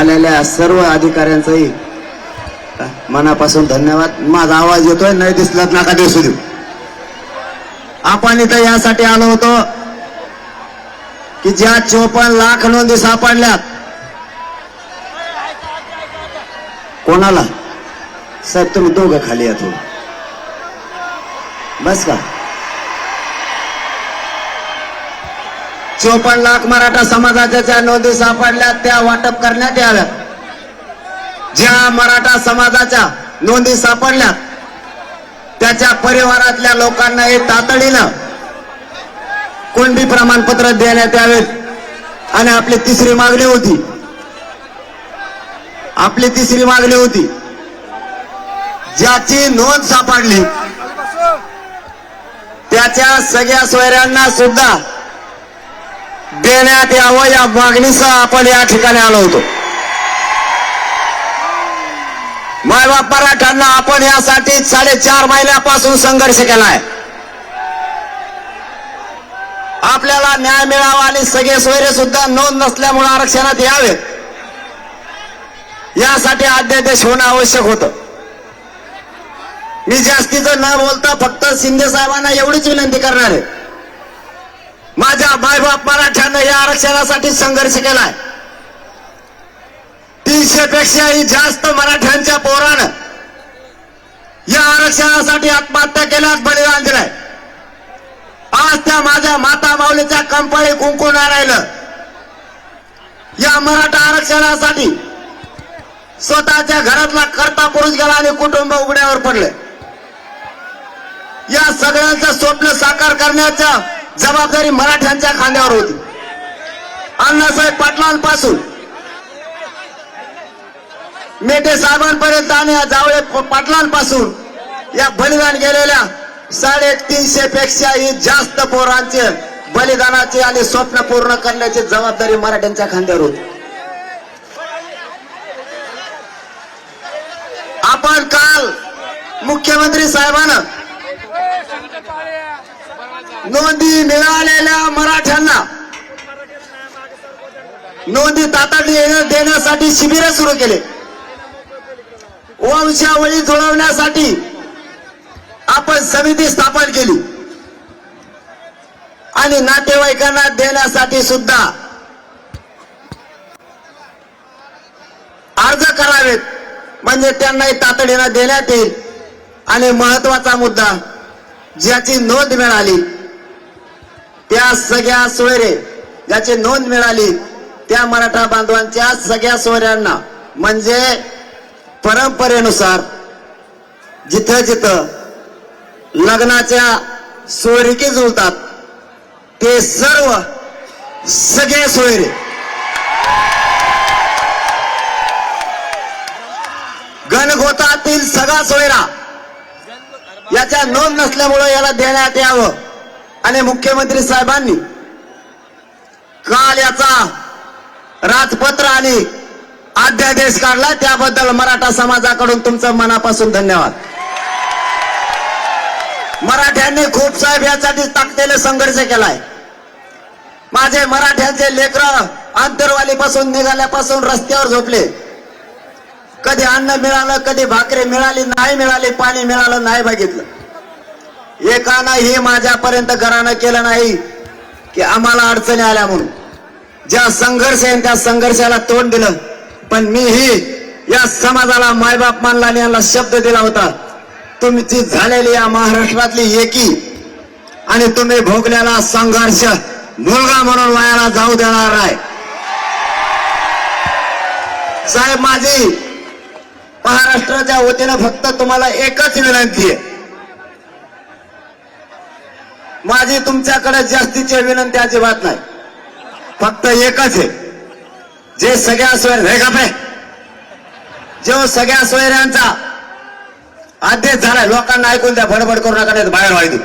आलेल्या सर्व अधिकाऱ्यांचंही मनापासून धन्यवाद. माझा आवाज येतोय नाही दिसला नका दिसू देऊ. आपण इथं यासाठी आलो होतो की ज्या चोपन्न लाख नोंदी सापडल्यात कोणाला? साहेब तुम्ही दोघं खाली या थोडं. बस का? चोपन्न लाख मराठा समाजाच्या ज्या नोंदी सापडल्या त्या वाटप करण्यात याव्या ज्या मराठा समाजाच्या नोंदी सापडल्या त्याच्या परिवारातल्या लोकांना हे तातडीनं कोणती प्रमाणपत्र देण्यात यावेत. आणि आपली तिसरी मागणी होती. आपली तिसरी मागणी होती. ज्याची नोंद सापडली त्याच्या सगळ्या सोयऱ्यांना सुद्धा देण्यात यावं या मागणीसह आपण या ठिकाणी आलो होतो. मायबाप मराठ्यांना आपण यासाठी साडेचार महिन्यापासून संघर्ष केलाय. आपल्याला न्याय मिळावा आणि सगळे सोयरे सुद्धा नोंद नसल्यामुळे आरक्षणात यावेत यासाठी अध्यादेश होणं आवश्यक होतं. मी जास्तीचं न बोलता फक्त शिंदे साहेबांना एवढीच विनंती करणार आहे. माझ्या मायबाप मराठ्यानं या आरक्षणासाठी संघर्ष केलाय. तीनशे पेक्षाही जास्त मराठ्यांच्या पोरानं या आरक्षणासाठी आत्महत्या केल्यास बलिदान दिलंय आज त्या माझ्या माता माऊलीच्या कंपाळी कुंकू राहिलं या मराठा आरक्षणासाठी स्वतःच्या घरातला करता पुरुष गेला आणि कुटुंब उघड्यावर पडले. या सगळ्यांचं स्वप्न साकार करण्याच्या जबाबदारी मराठ्यांच्या खांद्यावर होती. अण्णासाहेब पाटलांपासून. मेटे साहेबांपर्यंत आणि या जावळे पाटलांपासून या बलिदान गेलेल्या साडेतीनशे पेक्षाही जास्त पोरांचे बलिदानाची आणि स्वप्न पूर्ण करण्याची जबाबदारी मराठ्यांच्या खांद्यावर होती. आपण काल मुख्यमंत्री साहेबांना नोंदी मिळालेल्या मराठ्यांना नोंदी तातडीने देण्यासाठी शिबिर सुरू केले. वंशावळी जुळवण्यासाठी आपण समिती स्थापन केली. आणि नातेवाईकांना देण्यासाठी सुद्धा अर्ज करावेत. म्हणजे त्यांनाही तातडीनं देण्यात येईल. आणि महत्त्वाचा मुद्दा ज्याची नोंद मिळाली त्या सगळ्या सोयरे ज्याची नोंद मिळाली त्या मराठा बांधवांच्या सगळ्या सोयऱ्यांना म्हणजे परंपरेनुसार जिथं जिथं लग्नाच्या सोयरिकी जुळतात ते सर्व सगळे सोयरे. गणगोतातील सगळा सोयरा याच्या नोंद नसल्यामुळे याला देण्यात यावं. आणि मुख्यमंत्री साहेबांनी काल याचा राजपत्र आणि अध्यादेश काढला त्याबद्दल मराठा समाजाकडून तुमचं मनापासून धन्यवाद. मराठ्यांनी खूप साहेब यासाठी ताकदीने संघर्ष केलाय. माझे मराठ्यांचे लेकर आंतरवालीपासून निघाल्यापासून रस्त्यावर झोपले. कधी अन्न मिळालं कधी भाकरी मिळाली नाही मिळाली पाणी मिळालं नाही बघितलं. एकानंही माझ्यापर्यंत घरानं केलं नाही की आम्हाला अडचणी आल्या म्हणून. ज्या संघर्ष आहे त्या संघर्षाला तोंड दिलं पण मीही या समाजाला मायबाप मानला आणि यांना शब्द दिला होता तुमची झालेली या महाराष्ट्रातली एकी आणि तुम्ही भोगलेला संघर्ष मुलगा म्हणून वायाला जाऊ देणार नाही. साहेब माझी महाराष्ट्राच्या वतीनं फक्त तुम्हाला एकच विनंती आहे. माझी तुमच्याकडे जास्तीची विनंती अजिबात नाही. फक्त एकच आहे. जे सगळ्या सोयर हे का जो सगळ्या सोयऱ्यांचा आदेश झालाय लोकांना ऐकून त्या फडफड करू नका नाही बाहेर व्हायची